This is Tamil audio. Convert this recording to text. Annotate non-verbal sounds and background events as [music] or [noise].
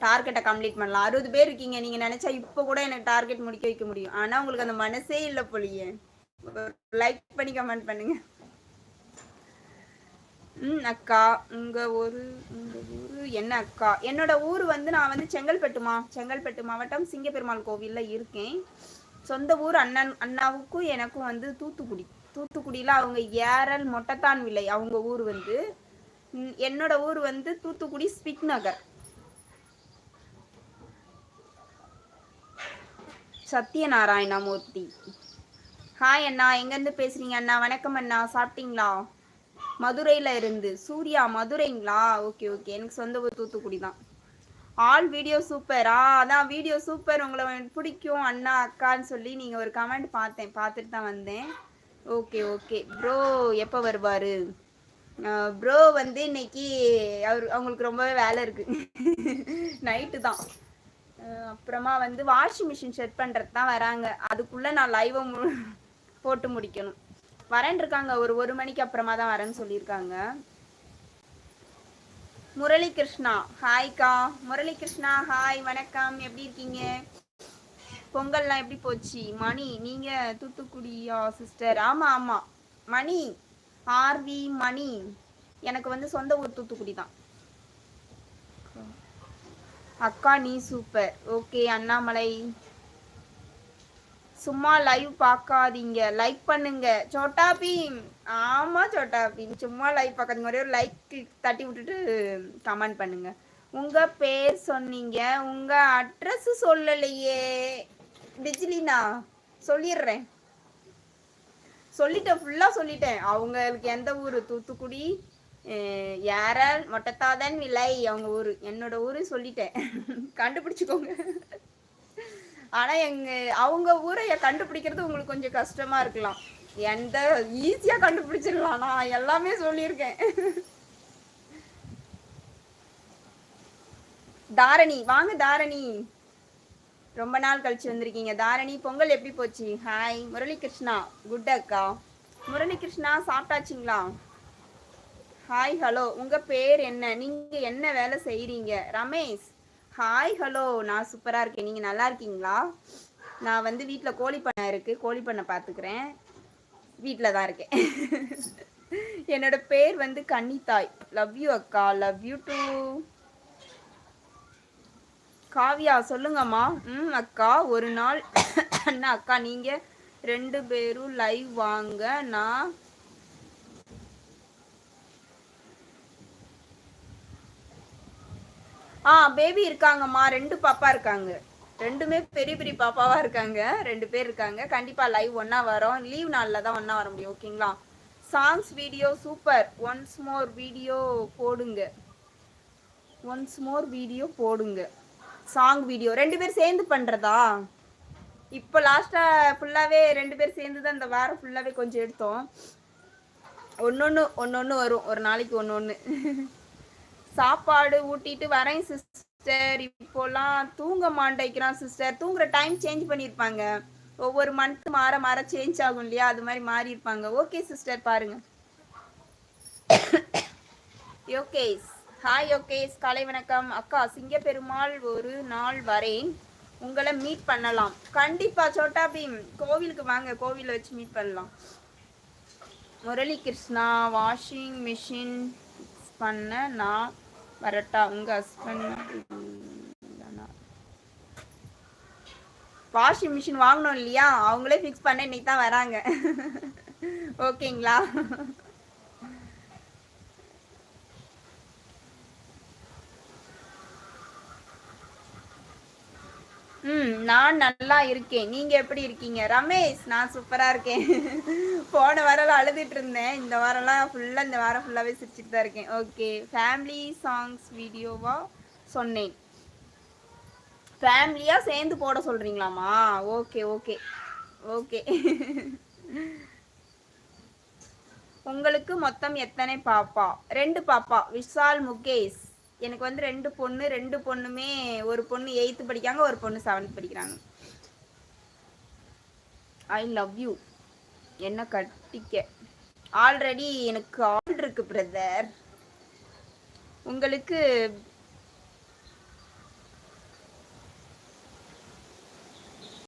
டார்கெட்டை கம்ப்ளீட் பண்ணலாம். அறுபது பேர் இருக்கீங்க நீங்க நினைச்சா இப்போ கூட எனக்கு டார்கெட் முடிக்க வைக்க முடியும். ஆனா உங்களுக்கு அந்த மனசே இல்லை போலியே. லைக் பண்ணி கமெண்ட் பண்ணுங்க. ம் அக்கா உங்க ஒரு உங்க ஊரு என்ன அக்கா? என்னோட ஊர் வந்து நான் வந்து செங்கல்பட்டுமா செங்கல்பட்டு மாவட்டம் சிங்கப்பெருமாள் கோவில்ல இருக்கேன். சொந்த ஊர் அண்ணன் அண்ணாவுக்கும் எனக்கும் வந்து தூத்துக்குடி. தூத்துக்குடியில அவங்க ஏரல் மொட்டத்தான் விலை அவங்க ஊர் வந்து. என்னோட ஊர் வந்து தூத்துக்குடி ஸ்பிக் நகர். சத்யநாராயணமூர்த்தி. ஹாய் அண்ணா எங்கேருந்து பேசுகிறீங்க அண்ணா? வணக்கம் அண்ணா. சாப்பிட்டீங்களா? மதுரையில் இருந்து. சூர்யா மதுரைங்களா? ஓகே ஓகே எனக்கு சொந்த ஊர் தூத்துக்குடி தான். ஆல் வீடியோ சூப்பர் ஆ அதான் வீடியோ சூப்பர் உங்களை எனக்கு பிடிக்கும் அண்ணா அக்கான்னு சொல்லி நீங்கள் ஒரு கமெண்ட் பார்த்தேன். பார்த்துட்டு தான் வந்தேன். ஓகே ஓகே ப்ரோ எப்போ வருவார்? ப்ரோ வந்து இன்னைக்கு அவர் அவங்களுக்கு ரொம்பவே வேலை இருக்குது நைட்டு [laughs] தான். அப்புறமா வந்து வாஷிங் மிஷின் செட் பண்ணுறது தான் வராங்க. அதுக்குள்ளே நான் லைவை மு போட்டு முடிக்கணும். வரேன் இருக்காங்க. ஒரு ஒரு மணிக்கு அப்புறமா தான் வரேன்னு சொல்லியிருக்காங்க. முரளி கிருஷ்ணா ஹாய்க்கா முரளி கிருஷ்ணா ஹாய் வணக்கம். எப்படி இருக்கீங்க? பொங்கல்லாம் எப்படி போச்சு? மணி நீங்க? தூத்துக்குடியா சிஸ்டர் ஆமா ஆமா. மணி. R V. எனக்கு வந்து சொந்த ஊர் தூத்துக்குடி தான். அக்கா நீ சூப்பர். ஓகே அண்ணாமலை. சும்மா லைவ் பார்க்காதீங்க. லைக் பண்ணுங்க. சோட்டா பீம் ஆமா சோட்டா பீம் சும்மா லைவ் பார்க்காதீங்க. ஒரே ஒரு லைக் தட்டி விட்டுட்டு கமெண்ட் பண்ணுங்க. உங்க பேர் சொன்னீங்க. உங்க அட்ரஸ் சொல்லலையே. டிஜிலினா சொல்லிடுறேன். சொல்லிட்டேன். ஃபுல்லா சொல்லிட்டேன். அவங்களுக்கு எந்த ஊர்? தூத்துக்குடி. யாரால் மொட்டத்தாதன் விலை? அவங்க ஊரு. என்னோட ஊரு சொல்லிட்டேன். கண்டுபிடிச்சுக்கோங்க. ஆனா எங்க அவங்க ஊரை கண்டுபிடிக்கிறது உங்களுக்கு கொஞ்சம் கஷ்டமா இருக்கலாம். எந்த ஈஸியா கண்டுபிடிச்சிடலாம் நான் எல்லாமே சொல்லியிருக்கேன். தாரணி வாங்க தாரணி. ரொம்ப நாள் கழிச்சு வந்திருக்கீங்க. தாரணி பொங்கல் எப்படி போச்சு? ஹாய் முரளி கிருஷ்ணா குட் அக்கா. முரளி கிருஷ்ணா சாப்பிட்டாச்சிங்களா? ஹாய் ஹலோ உங்க பேர் என்ன? நீங்க என்ன வேலை செய்றீங்க? ரமேஷ். ஹாய் ஹலோ நான் சூப்பரா இருக்கேன். நீங்க நல்லா இருக்கீங்களா? நான் வந்து வீட்டில் கோழி பண்ணை இருக்கு. கோழி பண்ணை பாத்துக்கிறேன். வீட்டில் தான் இருக்கேன். [laughs] என்னோட பேர் வந்து கன்னித்தாய். லவ் யூ அக்கா. லவ் யூ டூ காவியா சொல்லுங்கம்மா. ம் அக்கா. ஒரு நாள் அண்ணா அக்கா நீங்கள் ரெண்டு பேரும் லைவ் வாங்க. நான் ஆ பேபி இருக்காங்கம்மா. ரெண்டு பாப்பா இருக்காங்க. ரெண்டுமே பெரிய பெரிய பாப்பாவா இருக்காங்க. ரெண்டு பேர் இருக்காங்க. கண்டிப்பா லைவ் ஒன்னா வரோம். லீவ் நாள்ல தான் ஒன்னா வர முடியும் ஓகேங்களா songs video super once more video போடுங்க. ஒன்ஸ் மோர் வீடியோ போடுங்க. சாங் வீடியோ ரெண்டு பேர் சேர்ந்து பண்றதா? இப்போ லாஸ்டா ஃபுல்லாவே ரெண்டு பேர் சேர்ந்து தான் இந்த வாரம் ஃபுல்லாவே கொஞ்சம் எடுத்தோம். ஒன்னொன்னு ஒன்னொன்னு வரும். ஒரு நாளைக்கு ஒன்னொன்னு [laughs] சாப்பாடு ஊட்டிட்டு வரேன் சிஸ்டர் இப்போலாம் தூங்க மாட்டேங்கிறான் சிஸ்டர் தூங்குற டைம் சேஞ்ச் பண்ணியிருப்பாங்க ஒவ்வொரு மந்த் மாற மாற சேஞ்ச் ஆகும் இல்லையா? அது மாதிரி மாறி இருப்பாங்க. ஓகே சிஸ்டர் பாருங்க. யோகேஸ் ஹாய் யோகேஸ் காலை வணக்கம். அக்கா சிங்கப்பெருமாள் ஒரு நாள் வரேன். உங்களை மீட் பண்ணலாம். கண்டிப்பா சோட்டா பீம் கோவிலுக்கு வாங்க. கோவில வச்சு மீட் பண்ணலாம். முரளி கிருஷ்ணா வாஷிங் மிஷின் பண்ண நான் வரட்டா உங்க ஹஸ்பண்ட் வாஷிங் மிஷின் வாங்கணும் இல்லையா? அவங்களே ஃபிக்ஸ் பண்ண இன்னைக்கு தான் வராங்க. ஓகேங்களா? ம் நான் நல்லா இருக்கேன். நீங்க எப்படி இருக்கீங்க? ரமேஷ் நான் சூப்பரா இருக்கேன். போன வாரம்லாம் அழுதுட்டு இருந்தேன். இந்த வாரம்லாம் ஃபுல்லாக இந்த வாரம் ஃபுல்லாகவே சிரிச்சுட்டு தான் இருக்கேன். ஓகே ஃபேமிலி சாங்ஸ் வீடியோவாக சொன்னேன். ஃபேமிலியாக சேர்ந்து போட சொல்கிறீங்களாமா ஓகே ஓகே ஓகே உங்களுக்கு மொத்தம் எத்தனை பாப்பா? ரெண்டு பாப்பா. விஷால் முகேஷ். எனக்கு வந்து ரெண்டு பொண்ணு ரெண்டு பொண்ணுமே ஒரு பொண்ணு எயித்து படிக்காங்க ஒரு பொண்ணு செவன்த் படிக்கிறாங்க. ஐ லவ் யூ என்ன கட்டிக்க? ஆல்ரெடி எனக்கு ஆள் இருக்கு பிரதர் உங்களுக்கு